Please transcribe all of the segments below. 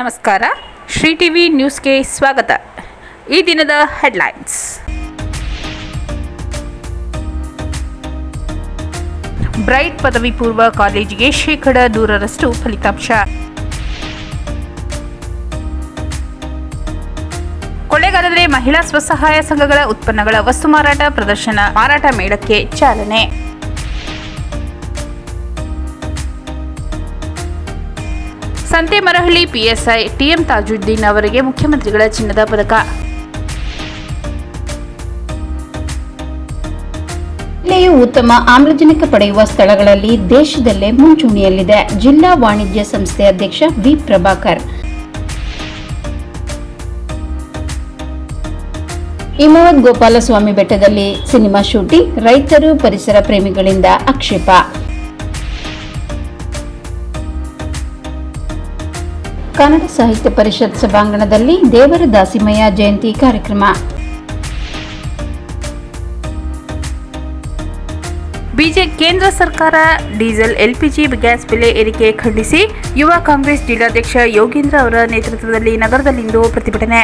ನಮಸ್ಕಾರ. ಶ್ರೀ ಟಿವಿ ನ್ಯೂಸ್ಗೆ ಸ್ವಾಗತ. ಈ ದಿನದ ಹೆಡ್ಲೈನ್ಸ್. ಬ್ರೈಟ್ ಪದವಿ ಪೂರ್ವ ಕಾಲೇಜಿಗೆ ಶೇಕಡ ನೂರರಷ್ಟು ಫಲಿತಾಂಶ. ಕೊಳ್ಳೇಗಾಲದಲ್ಲಿ ಮಹಿಳಾ ಸ್ವಸಹಾಯ ಸಂಘಗಳ ಉತ್ಪನ್ನಗಳ ವಸ್ತು ಮಾರಾಟ ಪ್ರದರ್ಶನ ಮಾರಾಟ ಮೇಳಕ್ಕೆ ಚಾಲನೆ. ಸಂತೆಮರಹಳ್ಳಿ ಪಿಎಸ್ಐ ಟಿಎಂ ತಾಜುದ್ದೀನ್ ಅವರಿಗೆ ಮುಖ್ಯಮಂತ್ರಿಗಳ ಚಿನ್ನದ ಪದಕ. ಜಿಲ್ಲೆಯು ಉತ್ತಮ ಆಮ್ಲಜನಕ ಪಡೆಯುವ ಸ್ಥಳಗಳಲ್ಲಿ ದೇಶದಲ್ಲೇ ಮುಂಚೂಣಿಯಲ್ಲಿದೆ. ಜಿಲ್ಲಾ ವಾಣಿಜ್ಯ ಸಂಸ್ಥೆ ಅಧ್ಯಕ್ಷ ವಿ ಪ್ರಭಾಕರ್. ಹಿಮವದ್ ಗೋಪಾಲಸ್ವಾಮಿ ಬೆಟ್ಟದಲ್ಲಿ ಸಿನಿಮಾ ಶೂಟಿಂಗ್, ರೈತರು, ಪರಿಸರ ಪ್ರೇಮಿಗಳಿಂದ ಆಕ್ಷೇಪ. ಕನ್ನಡ ಸಾಹಿತ್ಯ ಪರಿಷತ್ ಸಭಾಂಗಣದಲ್ಲಿ ದೇವರ ದಾಸಿಮಯ್ಯ ಜಯಂತಿ ಕಾರ್ಯಕ್ರಮ. ಬಿಜೆ ಕೇಂದ್ರ ಸರ್ಕಾರ ಡೀಸೆಲ್ ಎಲ್ಪಿಜಿ ಗ್ಯಾಸ್ ಬೆಲೆ ಏರಿಕೆ ಖಂಡಿಸಿ ಯುವ ಕಾಂಗ್ರೆಸ್ ಜಿಲ್ಲಾಧ್ಯಕ್ಷ ಯೋಗೇಂದ್ರ ಅವರ ನೇತೃತ್ವದಲ್ಲಿ ನಗರದಲ್ಲಿಂದು ಪ್ರತಿಭಟನೆ.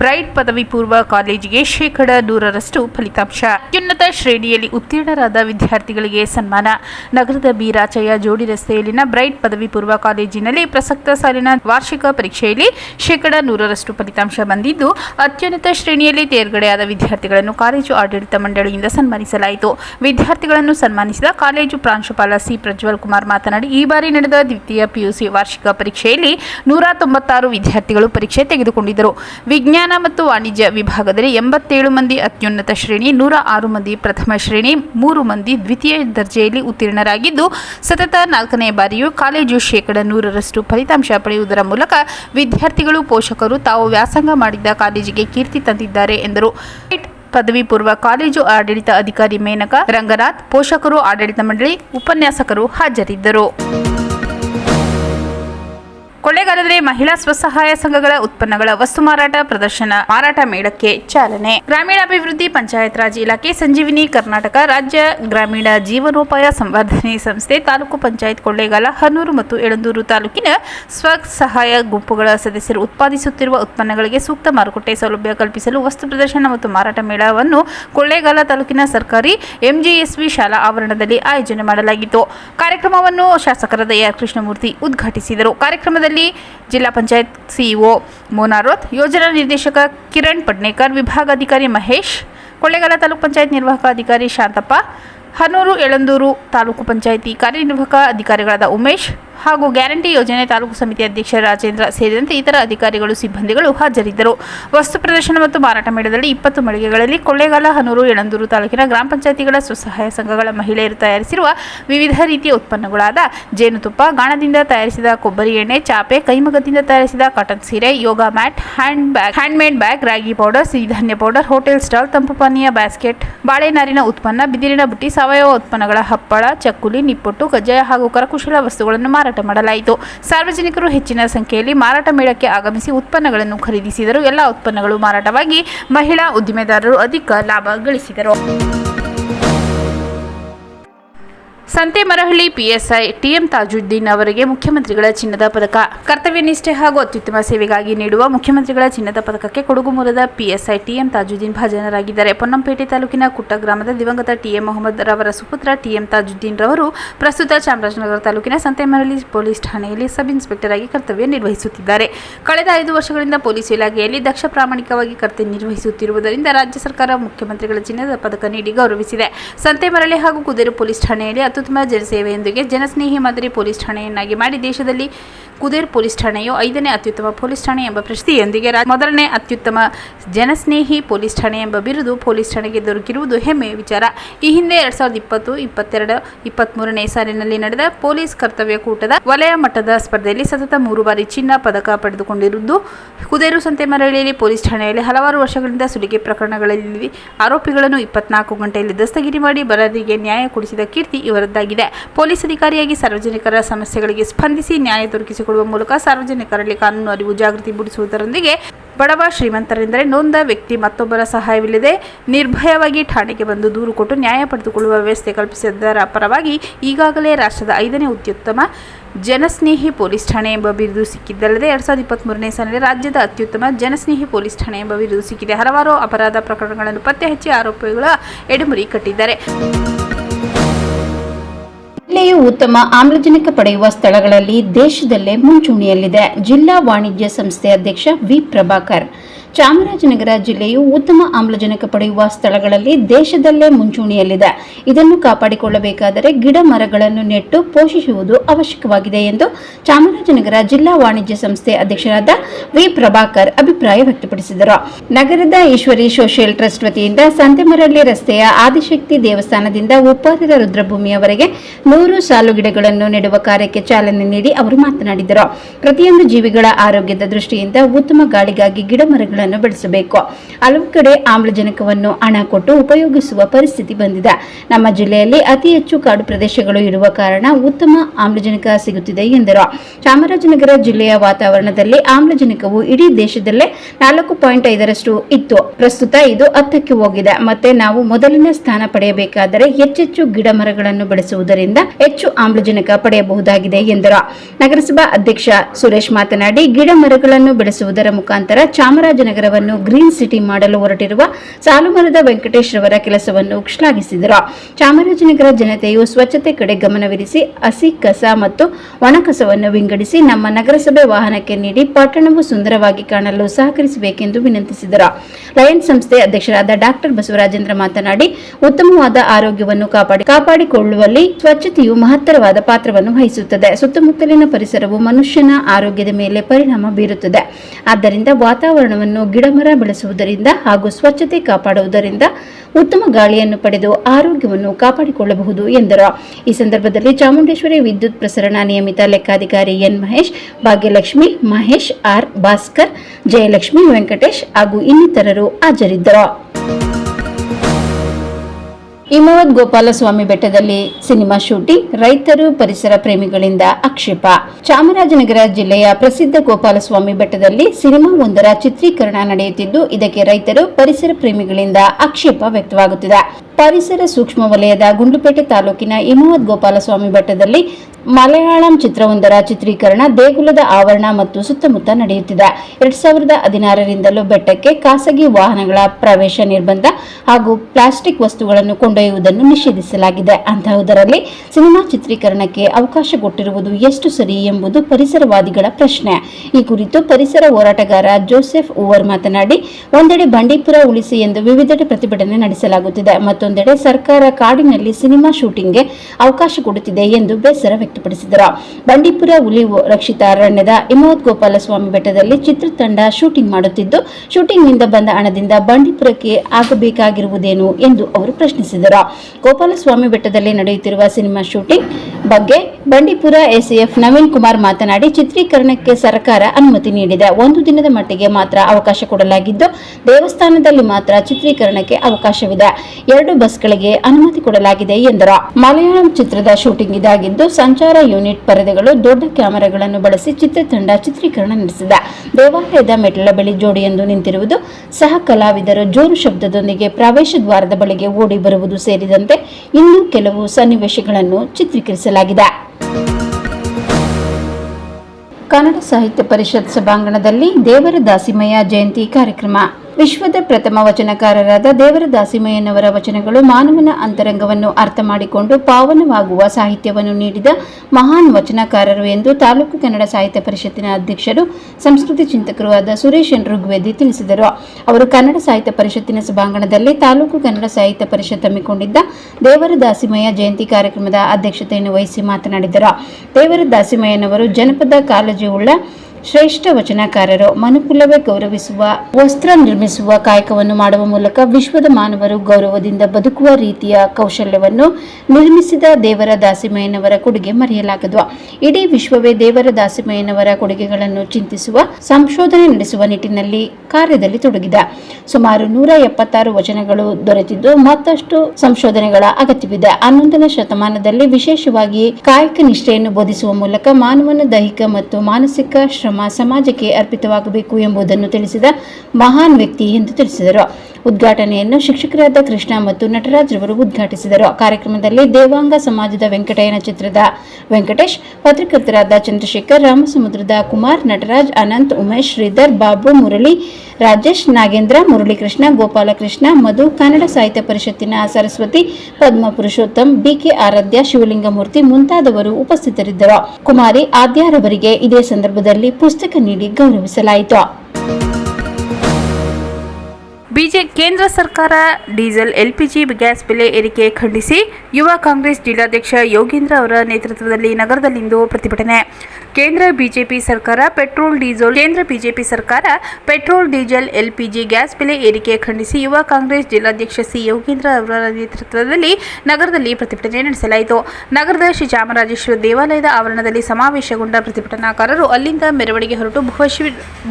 ಬ್ರೈಟ್ ಪದವಿ ಪೂರ್ವ ಕಾಲೇಜಿಗೆ ಶೇಕಡ ನೂರರಷ್ಟು ಫಲಿತಾಂಶ. ಅತ್ಯುನ್ನತ ಶ್ರೇಣಿಯಲ್ಲಿ ಉತ್ತೀರ್ಣರಾದ ವಿದ್ಯಾರ್ಥಿಗಳಿಗೆ ಸನ್ಮಾನ. ನಗರದ ಬಿರಾಚಯ್ಯ ಜೋಡಿ ರಸ್ತೆಯಲ್ಲಿನ ಬ್ರೈಟ್ ಪದವಿ ಪೂರ್ವ ಕಾಲೇಜಿನಲ್ಲಿ ಪ್ರಸಕ್ತ ಸಾಲಿನ ವಾರ್ಷಿಕ ಪರೀಕ್ಷೆಯಲ್ಲಿ ಶೇಕಡ ನೂರರಷ್ಟು ಫಲಿತಾಂಶ ಬಂದಿದ್ದು, ಅತ್ಯುನ್ನತ ಶ್ರೇಣಿಯಲ್ಲಿ ತೇರ್ಗಡೆಯಾದ ವಿದ್ಯಾರ್ಥಿಗಳನ್ನು ಕಾಲೇಜು ಆಡಳಿತ ಮಂಡಳಿಯಿಂದ ಸನ್ಮಾನಿಸಲಾಯಿತು. ವಿದ್ಯಾರ್ಥಿಗಳನ್ನು ಸನ್ಮಾನಿಸಿದ ಕಾಲೇಜು ಪ್ರಾಂಶುಪಾಲ ಸಿ. ಪ್ರಜ್ವಲ್ ಕುಮಾರ್ ಮಾತನಾಡಿ, ಈ ಬಾರಿ ನಡೆದ ದ್ವಿತೀಯ ಪಿಯುಸಿ ವಾರ್ಷಿಕ ಪರೀಕ್ಷೆಯಲ್ಲಿ ನೂರ ತೊಂಬತ್ತಾರು ವಿದ್ಯಾರ್ಥಿಗಳು ಪರೀಕ್ಷೆ ತೆಗೆದುಕೊಂಡಿದ್ದರು. ವಿಜ್ಞಾನ ಮತ್ತು ವಾಣಿಜ್ಯ ವಿಭಾಗದಲ್ಲಿ ಎಂಬತ್ತೇಳು ಮಂದಿ ಅತ್ಯುನ್ನತ ಶ್ರೇಣಿ, ನೂರ ಆರು ಮಂದಿ ಪ್ರಥಮ ಶ್ರೇಣಿ, ಮೂರು ಮಂದಿ ದ್ವಿತೀಯ ದರ್ಜೆಯಲ್ಲಿ ಉತ್ತೀರ್ಣರಾಗಿದ್ದು, ಸತತ ನಾಲ್ಕನೇ ಬಾರಿಯೂ ಕಾಲೇಜು ಶೇಕಡ ನೂರರಷ್ಟು ಫಲಿತಾಂಶ ಪಡೆಯುವುದರ ಮೂಲಕ ವಿದ್ಯಾರ್ಥಿಗಳು, ಪೋಷಕರು ತಾವು ವ್ಯಾಸಂಗ ಮಾಡಿದ್ದ ಕಾಲೇಜಿಗೆ ಕೀರ್ತಿ ತಂದಿದ್ದಾರೆ ಎಂದರು. ಪದವಿ ಪೂರ್ವ ಕಾಲೇಜು ಆಡಳಿತ ಅಧಿಕಾರಿ ಮೇನಕ ರಂಗನಾಥ್, ಪೋಷಕರು ಆಡಳಿತ ಮಂಡಳಿ ಉಪನ್ಯಾಸಕರು ಹಾಜರಿದ್ದರು. ಕೊಳ್ಳೇಗಾಲದಲ್ಲಿ ಮಹಿಳಾ ಸ್ವಸಹಾಯ ಸಂಘಗಳ ಉತ್ಪನ್ನಗಳ ವಸ್ತು ಮಾರಾಟ ಪ್ರದರ್ಶನ, ಮಾರಾಟ ಮೇಳಕ್ಕೆ ಚಾಲನೆ. ಗ್ರಾಮೀಣಾಭಿವೃದ್ಧಿ ಪಂಚಾಯತ್ ರಾಜ್ ಇಲಾಖೆ ಸಂಜೀವಿನಿ, ಕರ್ನಾಟಕ ರಾಜ್ಯ ಗ್ರಾಮೀಣ ಜೀವನೋಪಾಯ ಸಂವರ್ಧನೆ ಸಂಸ್ಥೆ ತಾಲೂಕು ಪಂಚಾಯತ್ ಕೊಳ್ಳೇಗಾಲ, ಹನೂರು ಮತ್ತು ಎಳಂದೂರು ತಾಲೂಕಿನ ಸ್ವಸಹಾಯ ಗುಂಪುಗಳ ಸದಸ್ಯರು ಉತ್ಪಾದಿಸುತ್ತಿರುವ ಉತ್ಪನ್ನಗಳಿಗೆ ಸೂಕ್ತ ಮಾರುಕಟ್ಟೆ ಸೌಲಭ್ಯ ಕಲ್ಪಿಸಲು ವಸ್ತು ಪ್ರದರ್ಶನ ಮತ್ತು ಮಾರಾಟ ಮೇಳವನ್ನು ಕೊಳ್ಳೇಗಾಲ ತಾಲೂಕಿನ ಸರ್ಕಾರಿ ಎಂಜಿಎಸ್ವಿ ಶಾಲಾ ಆವರಣದಲ್ಲಿ ಆಯೋಜನೆ ಮಾಡಲಾಗಿತ್ತು. ಕಾರ್ಯಕ್ರಮವನ್ನು ಶಾಸಕರಾದ ಎಆರ್ ಕೃಷ್ಣಮೂರ್ತಿ ಉದ್ಘಾಟಿಸಿದರು. ಕಾರ್ಯಕ್ರಮದಲ್ಲಿ ಜಿಲ್ಲಾ ಪಂಚಾಯತ್ ಸಿಇಒ ಮೋನಾರೋತ್, ಯೋಜನಾ ನಿರ್ದೇಶಕ ಕಿರಣ್ ಪಡ್ನೇಕರ್ ವಿಭಾಗಾಧಿಕಾರಿ ಮಹೇಶ್, ಕೊಳ್ಳೇಗಾಲ ತಾಲೂಕು ಪಂಚಾಯತ್ ನಿರ್ವಾಹಕ ಅಧಿಕಾರಿ ಶಾಂತಪ್ಪ, ಹನೂರು ಎಳಂದೂರು ತಾಲೂಕು ಪಂಚಾಯಿತಿ ಕಾರ್ಯನಿರ್ವಾಹಕ ಅಧಿಕಾರಿಗಳಾದ ಉಮೇಶ್ ಹಾಗೂ ಗ್ಯಾರಂಟಿ ಯೋಜನೆ ತಾಲೂಕು ಸಮಿತಿ ಅಧ್ಯಕ್ಷ ರಾಜೇಂದ್ರ ಸೇರಿದಂತೆ ಇತರ ಅಧಿಕಾರಿಗಳು, ಸಿಬ್ಬಂದಿಗಳು ಹಾಜರಿದ್ದರು. ವಸ್ತು ಪ್ರದರ್ಶನ ಮತ್ತು ಮಾರಾಟ ಮೇಳದಲ್ಲಿ ಇಪ್ಪತ್ತು ಮಳಿಗೆಗಳಲ್ಲಿ ಕೊಳ್ಳೇಗಾಲ, ಹನೂರು, ಯಳಂದೂರು ತಾಲೂಕಿನ ಗ್ರಾಮ ಪಂಚಾಯಿತಿಗಳ ಸ್ವಸಹಾಯ ಸಂಘಗಳ ಮಹಿಳೆಯರು ತಯಾರಿಸಿರುವ ವಿವಿಧ ರೀತಿಯ ಉತ್ಪನ್ನಗಳಾದ ಜೇನುತುಪ್ಪ, ಗಾಣದಿಂದ ತಯಾರಿಸಿದ ಕೊಬ್ಬರಿ ಎಣ್ಣೆ, ಚಾಪೆ ಕೈಮಗದಿಂದ ತಯಾರಿಸಿದ ಕಾಟನ್ ಸೀರೆ, yoga mat, handbag, handmade bag, ragi powder ಸಿರಿಧಾನ್ಯ ಪೌಡರ್, ಹೋಟೆಲ್ ಸ್ಟಾಲ್, ತಂಪು ಪಾನೀಯ ಬ್ಯಾಸ್ಕೆಟ್, ಬಾಳೆನಾರಿನ ಉತ್ಪನ್ನ, ಬಿದಿರಿನ ಬುಟ್ಟಿ, ಸಾವಯವ ಉತ್ಪನ್ನಗಳ ಹಪ್ಪಳ, ಚಕ್ಕುಲಿ, ನಿಪ್ಪಟ್ಟು, ಕಜ್ಜಾಯ ಹಾಗೂ ಕರಕುಶಲ ವಸ್ತುಗಳನ್ನು ಮಾರಾಟ ಮಾಡಲಾಯಿತು. ಸಾರ್ವಜನಿಕರು ಹೆಚ್ಚಿನ ಸಂಖ್ಯೆಯಲ್ಲಿ ಮಾರಾಟ ಮೇಳಕ್ಕೆ ಆಗಮಿಸಿ ಉತ್ಪನ್ನಗಳನ್ನು ಖರೀದಿಸಿದರು. ಎಲ್ಲ ಉತ್ಪನ್ನಗಳು ಮಾರಾಟವಾಗಿ ಮಹಿಳಾ ಉದ್ದಿಮೆದಾರರು ಅಧಿಕ ಲಾಭ ಗಳಿಸಿದರು. ಸಂತೆಮರಹಳ್ಳಿ ಪಿಎಸ್ಐ ಟಿಎಂ ತಾಜುದ್ದೀನ್ ಅವರಿಗೆ ಮುಖ್ಯಮಂತ್ರಿಗಳ ಚಿನ್ನದ ಪದಕ. ಕರ್ತವ್ಯ ನಿಷ್ಠೆ ಹಾಗೂ ಅತ್ಯುತ್ತಮ ಸೇವೆಗಾಗಿ ನೀಡುವ ಮುಖ್ಯಮಂತ್ರಿಗಳ ಚಿನ್ನದ ಪದಕಕ್ಕೆ ಕೊಡಗು ಮೂಲದ ಪಿಎಸ್ಐ ಟಿಎಂ ತಾಜುದ್ದೀನ್ ಭಾಜನರಾಗಿದ್ದಾರೆ. ಪೊನ್ನಂಪೇಟೆ ತಾಲೂಕಿನ ಕುಟ್ಟ ಗ್ರಾಮದ ದಿವಂಗತ ಟಿಎಂ ಮೊಹಮ್ಮದ್ ರವರ ಸುಪುತ್ರ ಟಿಎಂ ತಾಜುದ್ದೀನ್ ರವರು ಪ್ರಸ್ತುತ ಚಾಮರಾಜನಗರ ತಾಲೂಕಿನ ಸಂತೆಮರಹಳ್ಳಿ ಪೊಲೀಸ್ ಠಾಣೆಯಲ್ಲಿ ಸಬ್ ಇನ್ಸ್ಪೆಕ್ಟರ್ ಆಗಿ ಕರ್ತವ್ಯ ನಿರ್ವಹಿಸುತ್ತಿದ್ದಾರೆ. ಕಳೆದ ಐದು ವರ್ಷಗಳಿಂದ ಪೊಲೀಸ್ ಇಲಾಖೆಯಲ್ಲಿ ದಕ್ಷ ಪ್ರಾಮಾಣಿಕವಾಗಿ ಕರ್ತವ್ಯ ನಿರ್ವಹಿಸುತ್ತಿರುವುದರಿಂದ ರಾಜ್ಯ ಸರ್ಕಾರ ಮುಖ್ಯಮಂತ್ರಿಗಳ ಚಿನ್ನದ ಪದಕ ನೀಡಿ ಗೌರವಿಸಿದೆ. ಸಂತೆಮರಳಿ ಹಾಗೂ ಕುದೇರು ಪೊಲೀಸ್ ಠಾಣೆಯಲ್ಲಿ ಅತ್ಯುತ್ತಮ ಜನಸೇವೆಯೊಂದಿಗೆ ಜನಸ್ನೇಹಿ ಮಾದರಿ ಪೊಲೀಸ್ ಠಾಣೆಯನ್ನಾಗಿ ಮಾಡಿ ದೇಶದಲ್ಲಿ ಕುದೇರ್ ಪೊಲೀಸ್ ಠಾಣೆಯು ಐದನೇ ಅತ್ಯುತ್ತಮ ಪೊಲೀಸ್ ಠಾಣೆ ಎಂಬ ಪ್ರಶಸ್ತಿಯೊಂದಿಗೆ ಮೊದಲನೇ ಅತ್ಯುತ್ತಮ ಜನಸ್ನೇಹಿ ಪೊಲೀಸ್ ಠಾಣೆ ಎಂಬ ಬಿರುದು ಪೊಲೀಸ್ ಠಾಣೆಗೆ ದೊರಕಿರುವುದು ಹೆಮ್ಮೆಯ ವಿಚಾರ. ಈ ಹಿಂದೆ ಎರಡ್ ಸಾವಿರದ ಇಪ್ಪತ್ತು, ಇಪ್ಪತ್ತೆರಡು, ಇಪ್ಪತ್ಮೂರನೇ ಸಾಲಿನಲ್ಲಿ ನಡೆದ ಪೊಲೀಸ್ ಕರ್ತವ್ಯ ಕೂಟದ ವಲಯ ಮಟ್ಟದ ಸ್ಪರ್ಧೆಯಲ್ಲಿ ಸತತ ಮೂರು ಬಾರಿ ಚಿನ್ನ ಪದಕ ಪಡೆದುಕೊಂಡಿರುವುದು. ಕುದೇರು ಸಂತೆಮರಳಿಯಲ್ಲಿ ಪೊಲೀಸ್ ಠಾಣೆಯಲ್ಲಿ ಹಲವಾರು ವರ್ಷಗಳಿಂದ ಸುಲಿಗೆ ಪ್ರಕರಣಗಳಲ್ಲಿ ಆರೋಪಿಗಳನ್ನು ಇಪ್ಪತ್ನಾಲ್ಕು ಗಂಟೆಯಲ್ಲಿ ದಸ್ತಗಿರಿ ಮಾಡಿ ಬರದಿಗೆ ನ್ಯಾಯ ಕೊಡಿಸಿದ ಕೀರ್ತಿ ಇವರದ್ದಾಗಿದೆ. ಪೊಲೀಸ್ ಅಧಿಕಾರಿಯಾಗಿ ಸಾರ್ವಜನಿಕರ ಸಮಸ್ಯೆಗಳಿಗೆ ಸ್ಪಂದಿಸಿ ನ್ಯಾಯ ದೊರಕಿಸಿಕೊಡುವ ಮೂಲಕ ಸಾರ್ವಜನಿಕರಲ್ಲಿ ಕಾನೂನು ಅರಿವು ಜಾಗೃತಿ ಮೂಡಿಸುವುದರೊಂದಿಗೆ ಬಡವ ಶ್ರೀಮಂತರೆಂದರೆ ನೊಂದ ವ್ಯಕ್ತಿ ಮತ್ತೊಬ್ಬರ ಸಹಾಯವಿಲ್ಲದೆ ನಿರ್ಭಯವಾಗಿ ಠಾಣೆಗೆ ಬಂದು ದೂರು ಕೊಟ್ಟು ನ್ಯಾಯ ಪಡೆದುಕೊಳ್ಳುವ ವ್ಯವಸ್ಥೆ ಕಲ್ಪಿಸಿದ್ದರ ಪರವಾಗಿ ಈಗಾಗಲೇ ರಾಷ್ಟ್ರದ ಐದನೇ ಅತ್ಯುತ್ತಮ ಜನಸ್ನೇಹಿ ಪೊಲೀಸ್ ಠಾಣೆ ಎಂಬ ಬಿರುದು ಸಿಕ್ಕಿದ್ದಲ್ಲದೆ ಎರಡ್ ಸಾವಿರದ ಇಪ್ಪತ್ಮೂರನೇ ಸಾಲಿನಲ್ಲಿ ರಾಜ್ಯದ ಅತ್ಯುತ್ತಮ ಜನಸ್ನೇಹಿ ಪೊಲೀಸ್ ಠಾಣೆ ಎಂಬ ಬಿರುದು ಸಿಕ್ಕಿದೆ. ಹಲವಾರು ಅಪರಾಧ ಪ್ರಕರಣಗಳನ್ನು ಪತ್ತೆ ಹಚ್ಚಿ ಆರೋಪಿಗಳ ಎಡೆಮುರಿ ಕಟ್ಟಿದ್ದಾರೆ. ಜಿಲ್ಲೆಯು ಉತ್ತಮ ಆಮ್ಲಜನಕ ಪಡೆಯುವ ಸ್ಥಳಗಳಲ್ಲಿ ದೇಶದಲ್ಲೇ ಮುಂಚೂಣಿಯಲ್ಲಿದೆ. ಜಿಲ್ಲಾ ವಾಣಿಜ್ಯ ಸಂಸ್ಥೆ ಅಧ್ಯಕ್ಷ ವಿ. ಪ್ರಭಾಕರ್ ಚಾಮರಾಜನಗರ ಜಿಲ್ಲೆಯು ಉತ್ತಮ ಆಮ್ಲಜನಕ ಪಡೆಯುವ ಸ್ಥಳಗಳಲ್ಲಿ ದೇಶದಲ್ಲೇ ಮುಂಚೂಣಿಯಲ್ಲಿದೆ. ಇದನ್ನು ಕಾಪಾಡಿಕೊಳ್ಳಬೇಕಾದರೆ ಗಿಡ ಮರಗಳನ್ನು ನೆಟ್ಟು ಪೋಷಿಸುವುದು ಅವಶ್ಯಕವಾಗಿದೆ ಎಂದು ಚಾಮರಾಜನಗರ ಜಿಲ್ಲಾ ವಾಣಿಜ್ಯ ಸಂಸ್ಥೆ ಅಧ್ಯಕ್ಷರಾದ ವಿ. ಪ್ರಭಾಕರ್ ಅಭಿಪ್ರಾಯ ವ್ಯಕ್ತಪಡಿಸಿದರು. ನಗರದ ಈಶ್ವರಿ ಸೋಷಿಯಲ್ ಟ್ರಸ್ಟ್ ವತಿಯಿಂದ ಸಂತೆಮರಳ್ಳಿ ರಸ್ತೆಯ ಆದಿಶಕ್ತಿ ದೇವಸ್ಥಾನದಿಂದ ಉಪ್ಪಾರದ ರುದ್ರಭೂಮಿಯವರೆಗೆ ನೂರು ಸಾಲು ಗಿಡಗಳನ್ನು ನೆಡುವ ಕಾರ್ಯಕ್ಕೆ ಚಾಲನೆ ನೀಡಿ ಅವರು ಮಾತನಾಡಿದರು. ಪ್ರತಿಯೊಂದು ಜೀವಿಗಳ ಆರೋಗ್ಯದ ದೃಷ್ಟಿಯಿಂದ ಉತ್ತಮ ಗಾಳಿಗಾಗಿ ಗಿಡ ಮರಗಳನ್ನು ಬೆಳೆಸಬೇಕು. ಹಲವು ಕಡೆ ಆಮ್ಲಜನಕವನ್ನು ಹಣ ಕೊಟ್ಟು ಉಪಯೋಗಿಸುವ ಪರಿಸ್ಥಿತಿ ಬಂದಿದೆ. ನಮ್ಮ ಜಿಲ್ಲೆಯಲ್ಲಿ ಅತಿ ಹೆಚ್ಚು ಕಾಡು ಪ್ರದೇಶಗಳು ಇರುವ ಕಾರಣ ಉತ್ತಮ ಆಮ್ಲಜನಕ ಸಿಗುತ್ತಿದೆ ಎಂದರು. ಚಾಮರಾಜನಗರ ಜಿಲ್ಲೆಯ ವಾತಾವರಣದಲ್ಲಿ ಆಮ್ಲಜನಕವು ಇಡೀ ದೇಶದಲ್ಲೇ ನಾಲ್ಕು ಪಾಯಿಂಟ್ ಐದರಷ್ಟು ಇತ್ತು. ಪ್ರಸ್ತುತ ಇದು ಹತ್ತಕ್ಕೆ ಹೋಗಿದೆ. ಮತ್ತೆ ನಾವು ಮೊದಲನೇ ಸ್ಥಾನ ಪಡೆಯಬೇಕಾದರೆ ಹೆಚ್ಚೆಚ್ಚು ಗಿಡ ಮರಗಳನ್ನು ಬೆಳೆಸುವುದರಿಂದ ಹೆಚ್ಚು ಆಮ್ಲಜನಕ ಪಡೆಯಬಹುದಾಗಿದೆ ಎಂದರು. ನಗರಸಭಾ ಅಧ್ಯಕ್ಷ ಸುರೇಶ್ ಮಾತನಾಡಿ ಗಿಡ ಮರಗಳನ್ನು ಬೆಳೆಸುವುದರ ಮುಖಾಂತರ ಚಾಮರಾಜನಗರವನ್ನು ಗ್ರೀನ್ ಸಿಟಿ ಮಾಡಲು ಹೊರಟಿರುವ ಸಾಲುಮರದ ವೆಂಕಟೇಶ್ ರವರ ಕೆಲಸವನ್ನು ಶ್ಲಾಘಿಸಿದರು ಚಾಮರಾಜನಗರ ಜನತೆಯು ಸ್ವಚ್ಛತೆ ಕಡೆ ಗಮನವಿರಿಸಿ ಹಸಿ ಕಸ ಮತ್ತು ಒಣಕಸವನ್ನು ವಿಂಗಡಿಸಿ ನಮ್ಮ ನಗರಸಭೆ ವಾಹನಕ್ಕೆ ನೀಡಿ ಪಟ್ಟಣವು ಸುಂದರವಾಗಿ ಕಾಣಲು ಸಹಕರಿಸಬೇಕೆಂದು ವಿನಂತಿಸಿದರು. ಲಯನ್ಸ್ ಸಂಸ್ಥೆ ಅಧ್ಯಕ್ಷರಾದ ಡಾಕ್ಟರ್ ಬಸವರಾಜೇಂದ್ರ ಮಾತನಾಡಿ, ಉತ್ತಮವಾದ ಆರೋಗ್ಯವನ್ನು ಕಾಪಾಡಿ ಕಾಪಾಡಿಕೊಳ್ಳುವಲ್ಲಿ ಸ್ವಚ್ಛತೆಯು ಮಹತ್ತರವಾದ ಪಾತ್ರವನ್ನು ವಹಿಸುತ್ತದೆ. ಸುತ್ತಮುತ್ತಲಿನ ಪರಿಸರವು ಮನುಷ್ಯನ ಆರೋಗ್ಯದ ಮೇಲೆ ಪರಿಣಾಮ ಬೀರುತ್ತದೆ. ಆದ್ದರಿಂದ ವಾತಾವರಣವನ್ನು ಗಿಡಮರ ಬೆಳೆಸುವುದರಿಂದ ಹಾಗೂ ಸ್ವಚ್ಛತೆ ಕಾಪಾಡುವುದರಿಂದ ಉತ್ತಮ ಗಾಳಿಯನ್ನು ಪಡೆದು ಆರೋಗ್ಯವನ್ನು ಕಾಪಾಡಿಕೊಳ್ಳಬಹುದು ಎಂದರು. ಈ ಸಂದರ್ಭದಲ್ಲಿ ಚಾಮುಂಡೇಶ್ವರಿ ವಿದ್ಯುತ್ ಪ್ರಸರಣ ನಿಯಮಿತ ಲೆಕ್ಕಾಧಿಕಾರಿ ಎನ್ ಮಹೇಶ್, ಭಾಗ್ಯಲಕ್ಷ್ಮಿ ಮಹೇಶ್ ಆರ್ ಭಾಸ್ಕರ್, ಜಯಲಕ್ಷ್ಮಿ ವೆಂಕಟೇಶ್ ಹಾಗೂ ಇನ್ನಿತರರು ಹಾಜರಿದ್ದರು. ಹಿಮವದ್ ಗೋಪಾಲಸ್ವಾಮಿ ಬೆಟ್ಟದಲ್ಲಿ ಸಿನಿಮಾ ಶೂಟಿಂಗ್, ರೈತರು, ಪರಿಸರ ಪ್ರೇಮಿಗಳಿಂದ ಆಕ್ಷೇಪ. ಚಾಮರಾಜನಗರ ಜಿಲ್ಲೆಯ ಪ್ರಸಿದ್ಧ ಗೋಪಾಲಸ್ವಾಮಿ ಬೆಟ್ಟದಲ್ಲಿ ಸಿನಿಮಾ ಒಂದರ ಚಿತ್ರೀಕರಣ ನಡೆಯುತ್ತಿದ್ದು, ಇದಕ್ಕೆ ರೈತರು, ಪರಿಸರ ಪ್ರೇಮಿಗಳಿಂದ ಆಕ್ಷೇಪ ವ್ಯಕ್ತವಾಗುತ್ತಿದೆ. ಪರಿಸರ ಸೂಕ್ಷ್ಮ ವಲಯದ ಗುಂಡ್ಲುಪೇಟೆ ತಾಲೂಕಿನ ಹಿಮವದ್ ಗೋಪಾಲಸ್ವಾಮಿ ಬೆಟ್ಟದಲ್ಲಿ ಮಲಯಾಳಂ ಚಿತ್ರವೊಂದರ ಚಿತ್ರೀಕರಣ ದೇಗುಲದ ಆವರಣ ಮತ್ತು ಸುತ್ತಮುತ್ತ ನಡೆಯುತ್ತಿದೆ. ಎರಡ್ ಸಾವಿರದ ಹದಿನಾರರಿಂದಲೂ ಬೆಟ್ಟಕ್ಕೆ ಖಾಸಗಿ ವಾಹನಗಳ ಪ್ರವೇಶ ನಿರ್ಬಂಧ ಹಾಗೂ ಪ್ಲಾಸ್ಟಿಕ್ ವಸ್ತುಗಳನ್ನು ಕೊಂಡೊಯ್ಯುವುದನ್ನು ನಿಷೇಧಿಸಲಾಗಿದೆ. ಅಂತಹುದರಲ್ಲಿ ಸಿನಿಮಾ ಚಿತ್ರೀಕರಣಕ್ಕೆ ಅವಕಾಶ ಕೊಟ್ಟಿರುವುದು ಎಷ್ಟು ಸರಿ ಎಂಬುದು ಪರಿಸರವಾದಿಗಳ ಪ್ರಶ್ನೆ. ಈ ಕುರಿತು ಪರಿಸರ ಹೋರಾಟಗಾರ ಜೋಸೆಫ್ ಓವರ್ ಮಾತನಾಡಿ, ಒಂದೆಡೆ ಬಂಡೀಪುರ ಉಳಿಸಿ ಎಂದು ವಿವಿಧೆಡೆ ಪ್ರತಿಭಟನೆ ನಡೆಸಲಾಗುತ್ತಿದೆ. ಮತ್ತೊಂದೆಡೆ ಸರ್ಕಾರ ಕಾಡಿನಲ್ಲಿ ಸಿನಿಮಾ ಶೂಟಿಂಗ್ಗೆ ಅವಕಾಶ ಕೊಡುತ್ತಿದೆ ಎಂದು ಬೇಸರ ವ್ಯಕ್ತಪಡಿಸಿದರು. ಬಂಡೀಪುರ ಹುಲಿ ರಕ್ಷಿತ ಅರಣ್ಯದ ಇಮೋದ್ ಗೋಪಾಲಸ್ವಾಮಿ ಬೆಟ್ಟದಲ್ಲಿ ಚಿತ್ರತಂಡ ಶೂಟಿಂಗ್ ಮಾಡುತ್ತಿದ್ದು, ಶೂಟಿಂಗ್ನಿಂದ ಬಂದ ಹಣದಿಂದ ಬಂಡೀಪುರಕ್ಕೆ ಆಗಬೇಕಾಗಿರುವುದೇನು ಎಂದು ಅವರು ಪ್ರಶ್ನಿಸಿದರು. ಗೋಪಾಲಸ್ವಾಮಿ ಬೆಟ್ಟದಲ್ಲಿ ನಡೆಯುತ್ತಿರುವ ಸಿನಿಮಾ ಶೂಟಿಂಗ್ ಬಗ್ಗೆ ಬಂಡೀಪುರ ಎಸಿಎಫ್ ನವೀನ್ ಕುಮಾರ್ ಮಾತನಾಡಿ, ಚಿತ್ರೀಕರಣಕ್ಕೆ ಸರ್ಕಾರ ಅನುಮತಿ ನೀಡಿದೆ. ಒಂದು ದಿನದ ಮಟ್ಟಿಗೆ ಮಾತ್ರ ಅವಕಾಶ ಕೊಡಲಾಗಿದ್ದು, ದೇವಸ್ಥಾನದಲ್ಲಿ ಮಾತ್ರ ಚಿತ್ರೀಕರಣಕ್ಕೆ ಅವಕಾಶವಿದೆ. ಎರಡು ಬಸ್ಗಳಿಗೆ ಅನುಮತಿ ಕೊಡಲಾಗಿದೆ ಎಂದರು. ಮಲಯಾಳಂ ಚಿತ್ರದ ಶೂಟಿಂಗ್ ಇದಾಗಿದ್ದು, ಸಂಚಾರ ಯೂನಿಟ್ ಪರದೆಗಳು ದೊಡ್ಡ ಕ್ಯಾಮೆರಾಗಳನ್ನು ಬಳಸಿ ಚಿತ್ರತಂಡ ಚಿತ್ರೀಕರಣ ನಡೆಸಿದೆ. ದೇವಾಲಯದ ಮೆಟ್ಟಲ ಬಳಿ ಜೋಡಿಯೊಂದು ನಿಂತಿರುವುದು, ಸಹ ಕಲಾವಿದರು ಜೋರು ಶಬ್ದದೊಂದಿಗೆ ಪ್ರವೇಶ ದ್ವಾರದ ಬಳಿಗೆ ಓಡಿ ಬರುವುದು ಸೇರಿದಂತೆ ಇನ್ನೂ ಕೆಲವು ಸನ್ನಿವೇಶಗಳನ್ನು ಚಿತ್ರೀಕರಿಸಲಾಗಿದೆ. ಕನ್ನಡ ಸಾಹಿತ್ಯ ಪರಿಷತ್ ಸಭಾಂಗಣದಲ್ಲಿ ದೇವರ ದಾಸಿಮಯ್ಯ ಜಯಂತಿ ಕಾರ್ಯಕ್ರಮ. ವಿಶ್ವದ ಪ್ರಥಮ ವಚನಕಾರರಾದ ದೇವರ ದಾಸಿಮಯ್ಯನವರ ವಚನಗಳು ಮಾನವನ ಅಂತರಂಗವನ್ನು ಅರ್ಥ ಮಾಡಿಕೊಂಡು ಪಾವನವಾಗುವ ಸಾಹಿತ್ಯವನ್ನು ನೀಡಿದ ಮಹಾನ್ ವಚನಕಾರರು ಎಂದು ತಾಲೂಕು ಕನ್ನಡ ಸಾಹಿತ್ಯ ಪರಿಷತ್ತಿನ ಅಧ್ಯಕ್ಷರು, ಸಂಸ್ಕೃತಿ ಚಿಂತಕರು ಆದ ಸುರೇಶ್ ಋಗ್ವೇದಿ ತಿಳಿಸಿದರು. ಅವರು ಕನ್ನಡ ಸಾಹಿತ್ಯ ಪರಿಷತ್ತಿನ ಸಭಾಂಗಣದಲ್ಲಿ ತಾಲೂಕು ಕನ್ನಡ ಸಾಹಿತ್ಯ ಪರಿಷತ್ ಹಮ್ಮಿಕೊಂಡಿದ್ದ ದೇವರ ದಾಸಿಮಯ್ಯ ಜಯಂತಿ ಕಾರ್ಯಕ್ರಮದ ಅಧ್ಯಕ್ಷತೆಯನ್ನು ವಹಿಸಿ ಮಾತನಾಡಿದರು. ದೇವರ ದಾಸಿಮಯ್ಯನವರು ಜನಪದ ಕಾಳಜಿ ಉಳ್ಳ ಶ್ರೇಷ್ಠ ವಚನಕಾರರು ಮನುಕುಲವೇ ಗೌರವಿಸುವ, ವಸ್ತ್ರ ನಿರ್ಮಿಸುವ ಕಾಯಕವನ್ನು ಮಾಡುವ ಮೂಲಕ ವಿಶ್ವದ ಮಾನವರು ಗೌರವದಿಂದ ಬದುಕುವ ರೀತಿಯ ಕೌಶಲ್ಯವನ್ನು ನಿರ್ಮಿಸಿದ ದೇವರ ದಾಸಿಮಯ್ಯನವರ ಕೊಡುಗೆ ಮರೆಯಲಾಗದು. ಇಡೀ ವಿಶ್ವವೇ ದೇವರ ದಾಸಿಮಯ್ಯನವರ ಕೊಡುಗೆಗಳನ್ನು ಚಿಂತಿಸುವ, ಸಂಶೋಧನೆ ನಡೆಸುವ ನಿಟ್ಟಿನಲ್ಲಿ ಕಾರ್ಯದಲ್ಲಿ ತೊಡಗಿದ. ಸುಮಾರು ನೂರ ಎಪ್ಪತ್ತಾರು ವಚನಗಳು ದೊರೆತಿದ್ದು ಮತ್ತಷ್ಟು ಸಂಶೋಧನೆಗಳ ಅಗತ್ಯವಿದೆ. ಹನ್ನೊಂದನೇ ಶತಮಾನದಲ್ಲಿ ವಿಶೇಷವಾಗಿ ಕಾಯಕ ನಿಷ್ಠೆಯನ್ನು ಬೋಧಿಸುವ ಮೂಲಕ ಮಾನವನ ದೈಹಿಕ ಮತ್ತು ಮಾನಸಿಕ ಶ್ರಮ ಕಾರ್ಯಕ್ರಮ ಸಮಾಜಕ್ಕೆ ಅರ್ಪಿತವಾಗಬೇಕು ಎಂಬುದನ್ನು ತಿಳಿಸಿದ ಮಹಾನ್ ವ್ಯಕ್ತಿ ಎಂದು ತಿಳಿಸಿದರು. ಉದ್ಘಾಟನೆಯನ್ನು ಶಿಕ್ಷಕರಾದ ಕೃಷ್ಣ ಮತ್ತು ನಟರಾಜ್ ರವರು ಉದ್ಘಾಟಿಸಿದರು. ಕಾರ್ಯಕ್ರಮದಲ್ಲಿ ದೇವಾಂಗ ಸಮಾಜದ ವೆಂಕಟಯ್ಯನ ಚಿತ್ರದ ವೆಂಕಟೇಶ್ ಪತ್ರಕರ್ತರಾದ ಚಂದ್ರಶೇಖರ್, ರಾಮಸಮುದ್ರದ ಕುಮಾರ್, ನಟರಾಜ್ ಅನಂತ್, ಉಮೇಶ್, ಶ್ರೀಧರ್, ಬಾಬು ಮುರಳಿ, ರಾಜೇಶ್, ನಾಗೇಂದ್ರ, ಮುರಳಿಕೃಷ್ಣ, ಗೋಪಾಲಕೃಷ್ಣ, ಮಧು, ಕನ್ನಡ ಸಾಹಿತ್ಯ ಪರಿಷತ್ತಿನ ಸರಸ್ವತಿ ಪದ್ಮ ಪುರುಷೋತ್ತಮ್ ಬಿಕೆ ಆರಾಧ್ಯ, ಶಿವಲಿಂಗಮೂರ್ತಿ ಮುಂತಾದವರು ಉಪಸ್ಥಿತರಿದ್ದರು. ಕುಮಾರಿ ಆದ್ಯಾರವರಿಗೆ ಇದೇ ಸಂದರ್ಭದಲ್ಲಿ ಪುಸ್ತಕ ನೀಡಿ ಗೌರವಿಸಲಾಯಿತು. ಬಿಜೆ ಕೇಂದ್ರ ಸರ್ಕಾರ ಡೀಸೆಲ್, ಎಲ್ಪಿಜಿ ಗ್ಯಾಸ್ ಬೆಲೆ ಏರಿಕೆ ಖಂಡಿಸಿ ಯುವ ಕಾಂಗ್ರೆಸ್ ಜಿಲ್ಲಾಧ್ಯಕ್ಷ ಯೋಗೇಂದ್ರ ಅವರ ನೇತೃತ್ವದಲ್ಲಿ ನಗರದಲ್ಲಿಂದು ಪ್ರತಿಭಟನೆ. ಕೇಂದ್ರ ಬಿಜೆಪಿ ಸರ್ಕಾರ ಪೆಟ್ರೋಲ್, ಡೀಸೆಲ್, ಕೇಂದ್ರ ಬಿಜೆಪಿ ಸರ್ಕಾರ ಪೆಟ್ರೋಲ್, ಡೀಸೆಲ್, ಎಲ್ಪಿಜಿ ಗ್ಯಾಸ್ ಬೆಲೆ ಏರಿಕೆ ಖಂಡಿಸಿ ಯುವ ಕಾಂಗ್ರೆಸ್ ಜಿಲ್ಲಾಧ್ಯಕ್ಷ ಸಿ ಯೋಗೇಂದ್ರ ಅವರ ನೇತೃತ್ವದಲ್ಲಿ ನಗರದಲ್ಲಿ ಪ್ರತಿಭಟನೆ ನಡೆಸಲಾಯಿತು. ನಗರದ ಶ್ರೀ ಚಾಮರಾಜೇಶ್ವರ ದೇವಾಲಯದ ಆವರಣದಲ್ಲಿ ಸಮಾವೇಶಗೊಂಡ ಪ್ರತಿಭಟನಾಕಾರರು ಅಲ್ಲಿಂದ ಮೆರವಣಿಗೆ ಹೊರಟು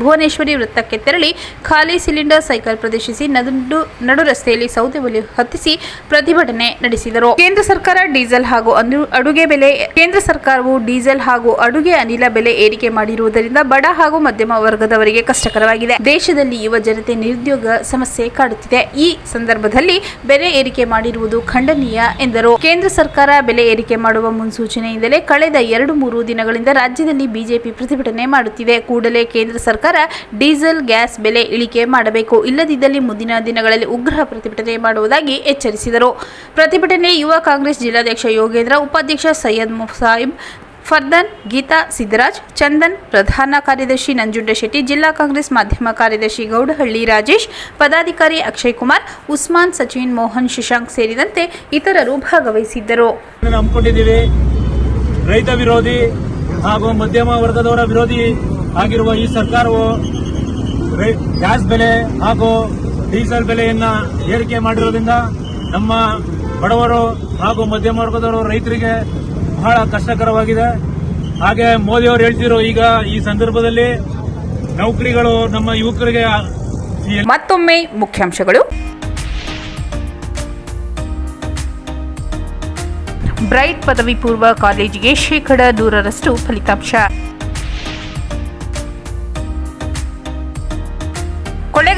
ಭುವನೇಶ್ವರಿ ವೃತ್ತಕ್ಕೆ ತೆರಳಿ ಖಾಲಿ ಸಿಲಿಂಡರ್ ಸೈಕಲ್ ಪ್ರದರ್ಶಿಸಿ ನಡು ನಡು ರಸ್ತೆಯಲ್ಲಿ ಸೌದೆ ಒಲೆ ಹತ್ತಿಸಿ ಪ್ರತಿಭಟನೆ ನಡೆಸಿದರು. ಕೇಂದ್ರ ಸರ್ಕಾರ ಡೀಸೆಲ್ ಹಾಗೂ ಅಡುಗೆ ಬೆಲೆ, ಕೇಂದ್ರ ಸರ್ಕಾರವು ಡೀಸೆಲ್ ಹಾಗೂ ಅಡುಗೆ ಅನಿಲ ಬೆಲೆ ಏರಿಕೆ ಮಾಡಿರುವುದರಿಂದ ಬಡ ಹಾಗೂ ಮಧ್ಯಮ ವರ್ಗದವರಿಗೆ ಕಷ್ಟಕರವಾಗಿದೆ. ದೇಶದಲ್ಲಿ ಯುವ ಜನತೆ ನಿರುದ್ಯೋಗ ಸಮಸ್ಯೆ ಕಾಡುತ್ತಿದೆ. ಈ ಸಂದರ್ಭದಲ್ಲಿ ಬೆಲೆ ಏರಿಕೆ ಮಾಡಿರುವುದು ಖಂಡನೀಯ ಎಂದರು. ಕೇಂದ್ರ ಸರ್ಕಾರ ಬೆಲೆ ಏರಿಕೆ ಮಾಡುವ ಮುನ್ಸೂಚನೆಯಿಂದಲೇ ಕಳೆದ ಎರಡು ಮೂರು ದಿನಗಳಿಂದ ರಾಜ್ಯದಲ್ಲಿ ಬಿಜೆಪಿ ಪ್ರತಿಭಟನೆ ಮಾಡುತ್ತಿದೆ. ಕೂಡಲೇ ಕೇಂದ್ರ ಸರ್ಕಾರ ಡೀಸೆಲ್, ಗ್ಯಾಸ್ ಬೆಲೆ ಇಳಿಕೆ ಮಾಡಬೇಕು. ಇಲ್ಲದಿದ್ದಲ್ಲಿ ಮುಂದಿನ ದಿನಗಳಲ್ಲಿ ಉಗ್ರ ಪ್ರತಿಭಟನೆ ಮಾಡುವುದಾಗಿ ಎಚ್ಚರಿಸಿದರು. ಪ್ರತಿಭಟನೆ ಯುವ ಕಾಂಗ್ರೆಸ್ ಜಿಲ್ಲಾಧ್ಯಕ್ಷ ಯೋಗೇಂದ್ರ, ಉಪಾಧ್ಯಕ್ಷ ಸೈಯದ್ ಮುಸಾಹಿಬ್ ಫರ್ದನ್, ಗೀತಾ ಸಿದ್ದರಾಜ್ ಚಂದನ್, ಪ್ರಧಾನ ಕಾರ್ಯದರ್ಶಿ ನಂಜುಂಡಶೆಟ್ಟಿ ಜಿಲ್ಲಾ ಕಾಂಗ್ರೆಸ್ ಮಾಧ್ಯಮ ಕಾರ್ಯದರ್ಶಿ ಗೌಡಹಳ್ಳಿ ರಾಜೇಶ್, ಪದಾಧಿಕಾರಿ ಅಕ್ಷಯ್ ಕುಮಾರ್, ಉಸ್ಮಾನ್ ಸಚಿನ್ ಮೋಹನ್ ಶಶಾಂಕ್ ಸೇರಿದಂತೆ ಇತರರು ಭಾಗವಹಿಸಿದ್ದರು. ರೈತ ವಿರೋಧಿ ಹಾಗೂ ಮಧ್ಯಮ ವರ್ಗದವರ ವಿರೋಧಿ ಆಗಿರುವ ಈ ಸರ್ಕಾರವು ಗ್ಯಾಸ್ ಬೆಲೆ ಹಾಗೂ ಡೀಸೆಲ್ ಬೆಲೆಯನ್ನ ಏರಿಕೆ ಮಾಡಿರೋದ್ರಿಂದ ನಮ್ಮ ಬಡವರು ಹಾಗೂ ಮಧ್ಯಮ ವರ್ಗದವರು ರೈತರಿಗೆ ಬಹಳ ಕಷ್ಟಕರವಾಗಿದೆ. ಹಾಗೆ ಮೋದಿಯವರು ಹೇಳ್ತಿರೋ ಈಗ ಈ ಸಂದರ್ಭದಲ್ಲಿ ನೌಕರಿಗಳು ನಮ್ಮ ಯುವಕರಿಗೆ ಮತ್ತೊಮ್ಮೆ ಮುಖ್ಯಾಂಶಗಳು. ಬ್ರೈಟ್ ಪದವಿ ಪೂರ್ವ ಕಾಲೇಜಿಗೆ ಶೇಕಡ ನೂರರಷ್ಟು ಫಲಿತಾಂಶ.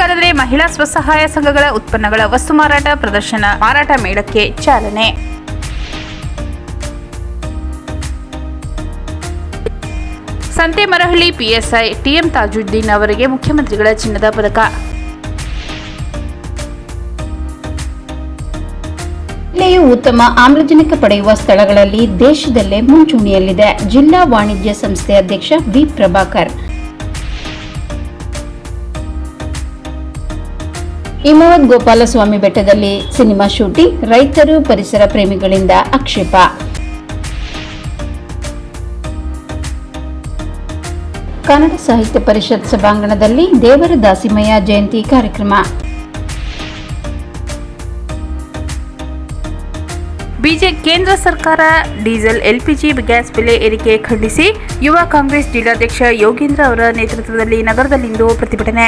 ಕೊಳ್ಳೇಗಾಲದಲ್ಲಿ ಮಹಿಳಾ ಸ್ವಸಹಾಯ ಸಂಘಗಳ ಉತ್ಪನ್ನಗಳ ವಸ್ತು ಮಾರಾಟ ಪ್ರದರ್ಶನ, ಮಾರಾಟ ಮೇಳಕ್ಕೆ ಚಾಲನೆ. ಸಂತೆ ಮರಹಳ್ಳಿ ಪಿಎಸ್ಐ ಟಿಎಂ ತಾಜುದ್ದೀನ್ ಅವರಿಗೆ ಮುಖ್ಯಮಂತ್ರಿಗಳ ಚಿನ್ನದ ಪದಕ. ಜಿಲ್ಲೆಯು ಉತ್ತಮ ಆಮ್ಲಜನಕ ಪಡೆಯುವ ಸ್ಥಳಗಳಲ್ಲಿ ದೇಶದಲ್ಲೇ ಮುಂಚೂಣಿಯಲ್ಲಿದೆ. ಜಿಲ್ಲಾ ವಾಣಿಜ್ಯ ಸಂಸ್ಥೆ ಅಧ್ಯಕ್ಷ ವಿ. ಪ್ರಭಾಕರ್. ಹಿಮವದ್ ಗೋಪಾಲಸ್ವಾಮಿ ಬೆಟ್ಟದಲ್ಲಿ ಸಿನಿಮಾ ಶೂಟಿಂಗ್ ರೈತರು ಪರಿಸರ ಪ್ರೇಮಿಗಳಿಂದ ಆಕ್ಷೇಪ. ಕನ್ನಡ ಸಾಹಿತ್ಯ ಪರಿಷತ್ ಸಭಾಂಗಣದಲ್ಲಿ ದೇವರ ದಾಸಿಮಯ್ಯ ಜಯಂತಿ ಕಾರ್ಯಕ್ರಮ. ಬಿಜೆ ಕೇಂದ್ರ ಸರ್ಕಾರ ಡೀಸೆಲ್ ಎಲ್ಪಿಜಿ ಗ್ಯಾಸ್ ಬೆಲೆ ಏರಿಕೆ ಖಂಡಿಸಿ, ಯುವ ಕಾಂಗ್ರೆಸ್ ಜಿಲ್ಲಾಧ್ಯಕ್ಷ ಯೋಗೇಂದ್ರ ಅವರ ನೇತೃತ್ವದಲ್ಲಿ ನಗರದಲ್ಲಿಂದು ಪ್ರತಿಭಟನೆ.